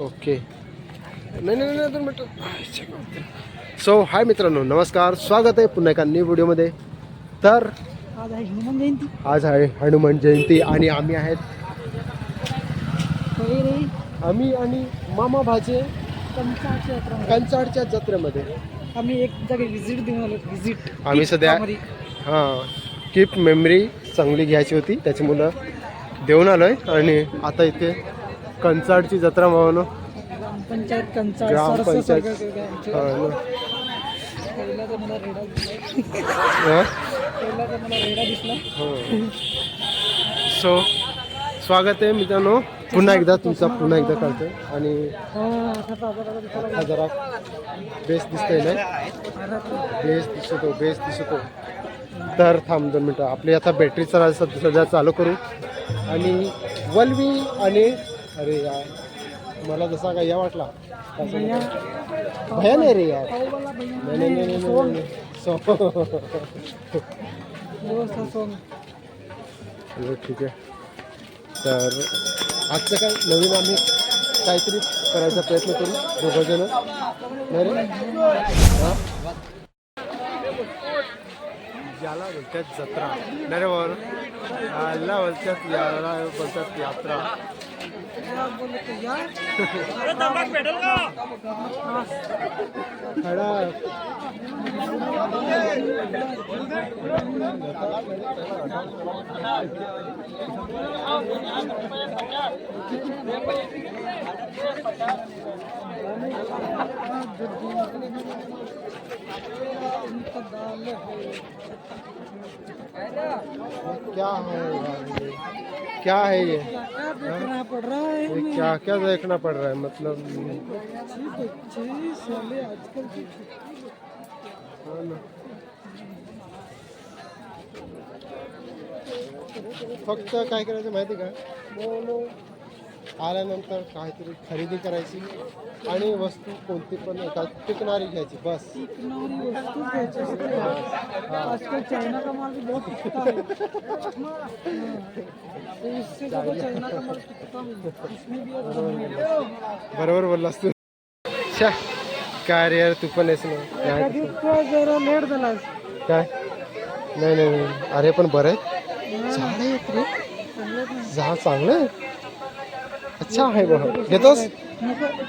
Okay. नाही नाही नाही दोन मिनटं. सो हाय मित्रांनो नमस्कार. स्वागत आहे पुन्हा एका न्यू व्हिडिओमध्ये तर आज आहे हनुमान जयंती. आज आहे हनुमान जयंती आणि आम्ही आहेत आम्ही आणि मामा भाचे कंचाची यात्रा कंचाडच्या जत्रेमध्ये. आम्ही एक जागी विजिट देऊन आलो. विजिट आम्ही सध्या हां कीप मेमरी चांगली घ्यायची होती. त्याची मुलं देऊन आलो आहे आणि आता इथे कंचाडची जत्रा म्हणून. ग्रामपंचायत हां हां? दिसला. सो स्वागत आहे मित्रांनो. पुन्हा एकदा तुमचा पुन्हा एकदा करतोय. आणि हा जरा बेस दिसतोय ना? लागला. बेस दिसतो बेस दिसतो. तर थांब दोन मिनटं. आपली आता बॅटरी सध्या चालू करू. आणि वल्वी आणि अरे यार मला जसा काय या वाटला भैया. भया नाही रे यार. पाववाला भैया. नाही नाही नाही नाही, नाही नाही. सो व्यवस्था सोंग हो, ठीक आहे. तर आजचं काय नवीन आम्ही काहीतरी करायचा प्रयत्न करू दोघं जण नाही रे? हा? याला बोलतात जत्रा. नाही रे याला बोलतात याला बोलतात यात्रा. या बोलले तर या खडा क्या है? क्या है ये देखना पड़ रहा है ये क्या क्या देखना पड़ रहा है मतलब. फक्त काय करायचं माहिती का आल्यानंतर काहीतरी खरेदी करायची आणि वस्तू कोणती पण येतात टिकणारी घ्यायची बस. बरोबर बोललास तू. काय यार तू पण येस ना. लेट झालास काय? नाही नाही अरे पण बरं आहे. झालं चांगलं आहे अच्छा आहे बघ घेतोस?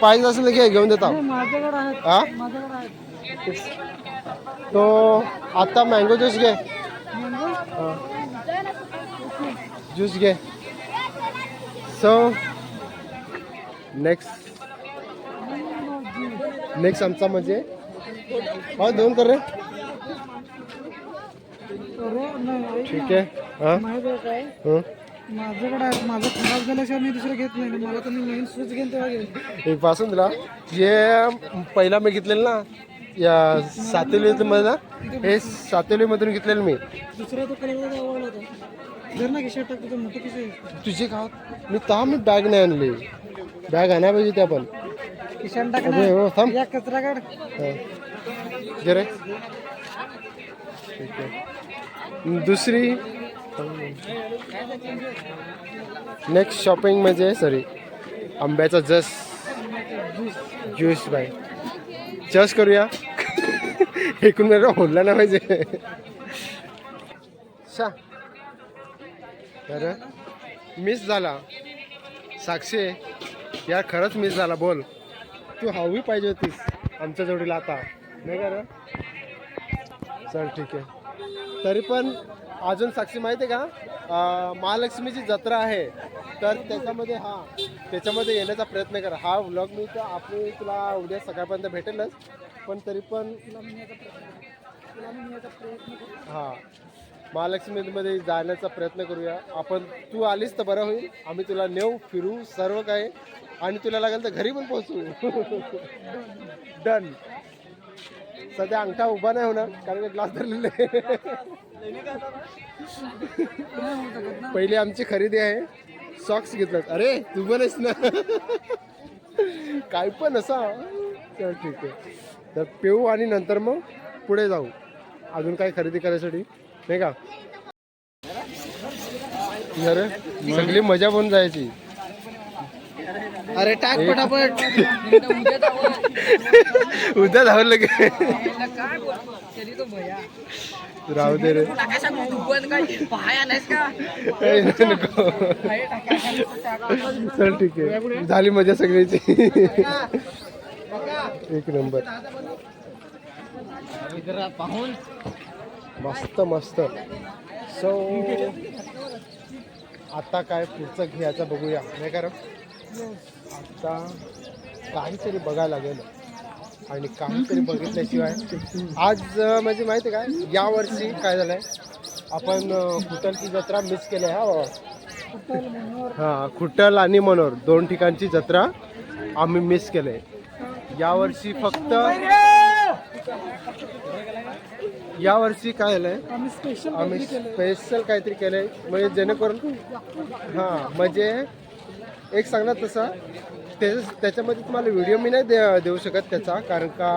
पाहिजे असेल तर घे घेऊन देता. हा? तो आता मँगो ज्यूस घे. ज्यूस घे. सो नेक्स्ट नेक्स्ट आमचा म्हणजे? हा दोन कर रे. ठीक. आहे. हा? हं. माझ्याकडे आहे माझं खराब झाल्याशिवाय मी दुसरं घेत नाही. मला तर मी नवीन स्विच घेईन तेव्हा घेईन. एक पासून तुला हे पहिला मी घेतलेलं ना या सातेलीमध्ये ना हे सातेलीमधून घेतलेलं मी. दुसरा तो कलर आवडला होता. जर ना खिशात टाकतो मोठं किती तुझे का? मी तहा मी बॅग नाही आणली. बॅग आणायला पाहिजे त्या पण खिशात अबे, टाकणार? हो, थांब. या कचरा काढ. घे रे. ठीक आहे. दुसरी नेक्स्ट शॉपिंग म्हणजे सॉरी आंब्याचा जस ज्यूस बाय जस करूया. एकूण मला होल्ला ना पाहिजे. शा तर मिस झाला. साक्षी यार खरंच मिस झाला बोल. तू हवी पाहिजे होतीस आमच्या जोडीला आता. नाही का चल ठीक आहे. तरी पण अजून साक्षी माहिती आहे का? महालक्ष्मीची जत्रा आहे. तर त्याच्यामध्ये हा त्याच्यामध्ये येण्याचा प्रयत्न कर. हा व्लॉग मी तर आपण तुला उद्या सकाळपर्यंत भेटेलच. पण तरी पण हा महालक्ष्मीमध्ये जाण्याचा प्रयत्न करूया. आपण तू आलीस तर बरं होईल. आम्ही तुला नेऊ फिरू सर्व काही. आणि तुला लागेल तर घरी पण पोहोचू. डन. सध्या अंगठा उभा नाही होणार कारण ग्लास धरलेले पहिली आमची खरेदी आहे. सॉक्स घेतलं अरे तू पण आहेस ना. काय पण असा. चल ठीक आहे. तर पिऊ आणि नंतर मग पुढे जाऊ. अजून काही खरेदी करायसाठी. नाही का? अरे सगळी मजा पण जायची. अरे टाक पटापट. उद्या धावलं लगे. राहू दे रे. चल ठीक आहे. झाली मजा सगळ्याची एक नंबर. मस्त मस्त. सो आता काय पुढचं घ्यायचं बघूया. नाही कारण आता काहीतरी बघायला लागेल आणि काहीतरी बघितल्याशिवाय आज म्हणजे माहिती आहे काय या वर्षी काय झालंय? आपण अं, खुटलची जत्रा मिस केली आहे हा हा खुटल आणि मनोर दोन ठिकाणची जत्रा आम्ही मिस केले यावर्षी फक्त यावर्षी काय झालंय? आम्ही स्पेशल आम्ही स्पेशल काहीतरी केलंय. म्हणजे जेणेकरून हां म्हणजे एक सांगणार तसा त्याच्या त्याच्यामध्ये तुम्हाला व्हिडिओ मी नाही दे देऊ शकत त्याचा कारण का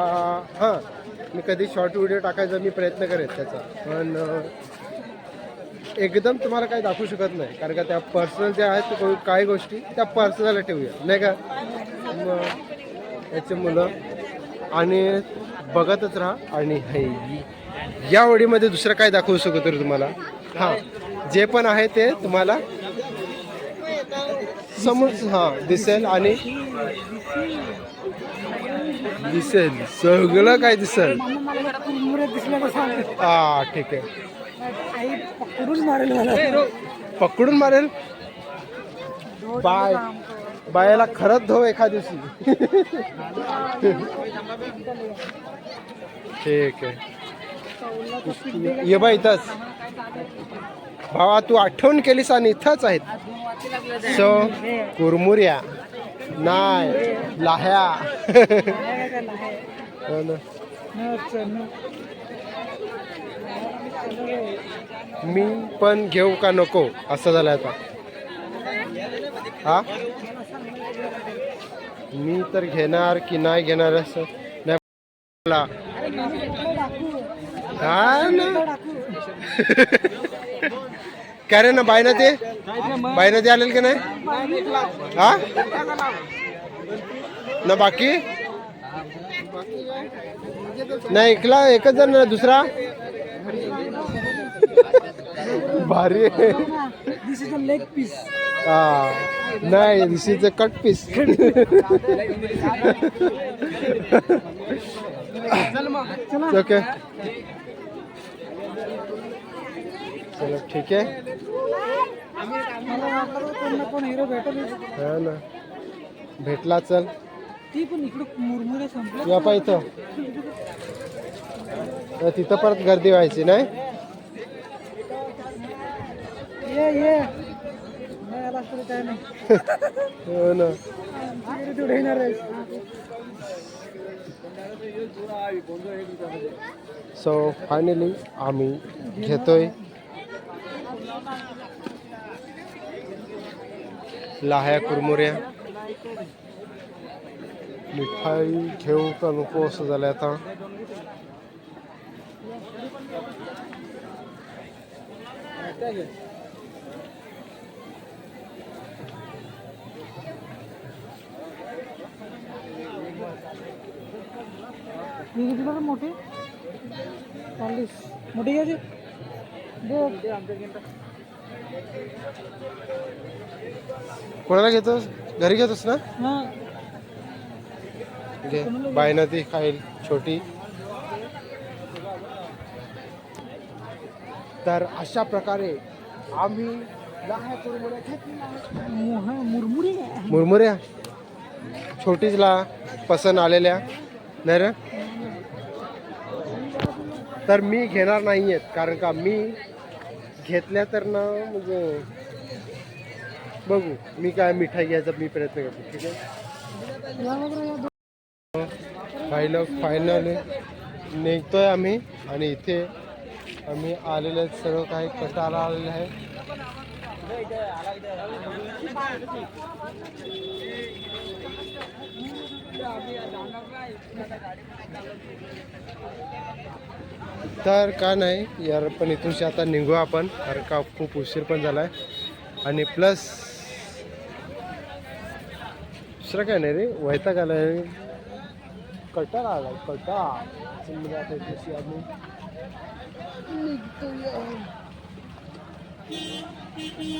हां मी कधी शॉर्ट व्हिडिओ टाकायचा मी प्रयत्न करेन त्याचा. पण एकदम तुम्हाला काही दाखवू शकत नाही कारण का त्या पर्सनल ज्या आहेत काही गोष्टी त्या पर्सनल ठेवूया नाही का? मग याचे मुलं आणि बघतच राहा आणि या ओळीमध्ये दुसरं काय दाखवू शकतो रे तुम्हाला? हां जे पण आहे ते तुम्हाला समोर हां दिसेल आणि दिसेल. सगळं काय दिसेल? हा ठीक आहे. पकडून मारेल मला. पकडून मारेल? बाय. बायाला खरंच धो एका दिवशी. ठीक आहे. ये बा इथंच. भावा तू आठवण केलीस आणि इथंच आहेत. सो कुरमुऱ्या. नाही लाह्या. हो ना. मी पण घेऊ का नको? असं झालं आता. हा? मी तर घेणार की नाही घेणार असं? नाही हा ना. काय रे ना बायना ते? बायना ते आलेल की नाही? हा? ना बाकी? नाही ऐकला एकच जण ना दुसरा? भारी आहे. This is a leg piece हा. नाही this is a cut piece okay चलो ठीक आहे. ना हा ना. भेटला चल. ती पण इकडे मुरमुरे संपले या पा इथं. तर तिथं परत गर्दी व्हायची नाही? ये ये नाही आलास तरी काय नाही हो ना. आमच्याकडे येणार आहेस सो फायनली आम्ही घेतोय. लाह्या कुरमुऱ्या. मिठाई घेऊ का नको असं झालं आता. मोठी चालीस मोठे? मोठी घ्यायची? कोणाला घेतोस? घरी घेतोस ना? घे. बायना ती खाईल छोटी. तर अशा प्रकारे आम्ही मुरमुऱ्या छोटीचला पसंत आलेल्या. नाही रे? तर मी घेणार नाही आहेत कारण का मी घेतल्या तर ना म्हणजे बघू मी काय मिठाई घ्यायचा मी प्रयत्न करतो ठीक आहे? या फायनल फायनल निघतोय आम्ही आणि इथे आम्ही आलेले सर्व काही कटाला आलेले आहे. तर का नाही यार पण इथूनशी आता निघू आपण. कारण का खूप उशीर पण झाला आहे आणि प्लस दुसरं काय नाही रे वैताग आला आहे कटा आला. कटाळा आम्ही